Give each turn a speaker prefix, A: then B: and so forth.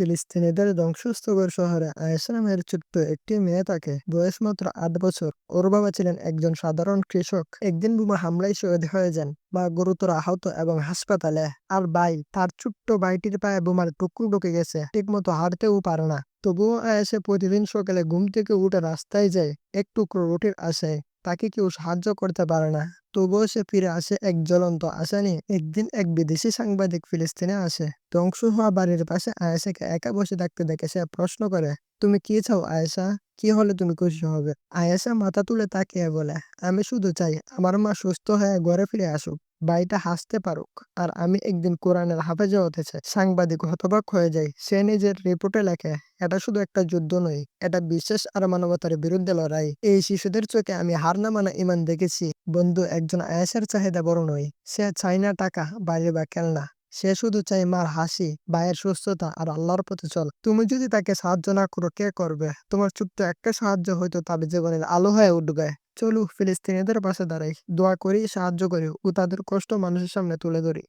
A: ফিলিস্তিনিদের ধ্বংসস্তূপের শহরে আয়েশা ছোট্ট একটি মেয়ে থাকে বয়স মাত্র আট বছর। ওর বাবা ছিলেন একজন সাধারণ কৃষক। একদিন বোমা হামলায় শহীদ হয়ে যান বা গুরুতর আহত এবং হাসপাতালে। আর ভাই, তার ছোট্ট ভাইটির পায়ে বোমার টুকরো ঢুকে গেছে। ঠিকমতো হাঁটতেও পারে না। তবুও আয়েশা প্রতিদিন সকালে ঘুম থেকে উঠে রাস্তায় যায়। এক টুকরো রুটির আশায় তাকে কেউ সাহায্য করতে পারে না। তবুও সে ফিরে আসে এক জ্বলন্ত আশা নিয়ে। একদিন এক বিদেশি সাংবাদিক ফিলিস্তিনে আসে। ধ্বংস হওয়া বাড়ির পাশে আয়েশাকে একা বসে থাকতে দেখে সে প্রশ্ন করে, তুমি কি চাও আয়েশা? কি হলে তুমি খুশি হবে? আয়েশা মাথা তুলে তাকিয়ে বলে, আমি শুধু চাই আমার মা সুস্থ হয়ে ঘরে ফিরে আসুক। ভাইটা হাসতে পারুক। আর আমি একদিন কোরআনের হাফেজে হতে চাই, সাংবাদিক হতবাক হয়ে যায় সে নিজের রিপোর্টে লেখে, এটা শুধু একটা যুদ্ধ নয়, এটা বিশ্বাস আর মানবতার বিরুদ্ধে লড়াই। এই শিশুদের চোখে আমি হার না মানা ইমান দেখেছি। বন্ধু, একজন আয়েসের চাহিদা বড় নয়। সে চায় না টাকা বাইরে বা খেলনা। সে শুধু চাই মার হাসি, ভাইয়ের সুস্থতা আর আল্লাহর পথে চল। তুমি যদি তাকে সাহায্য না করো, কে করবে? তোমার ছোট্ট একটা সাহায্য হয়তো তাদের জীবনের আলো হয়ে উঠবে। চলু ফিলিস্তিনিদের পাশে দাঁড়াই। দোয়া করি, সাহায্য করি ও তাদের কষ্ট মানুষের সামনে তুলে ধরি।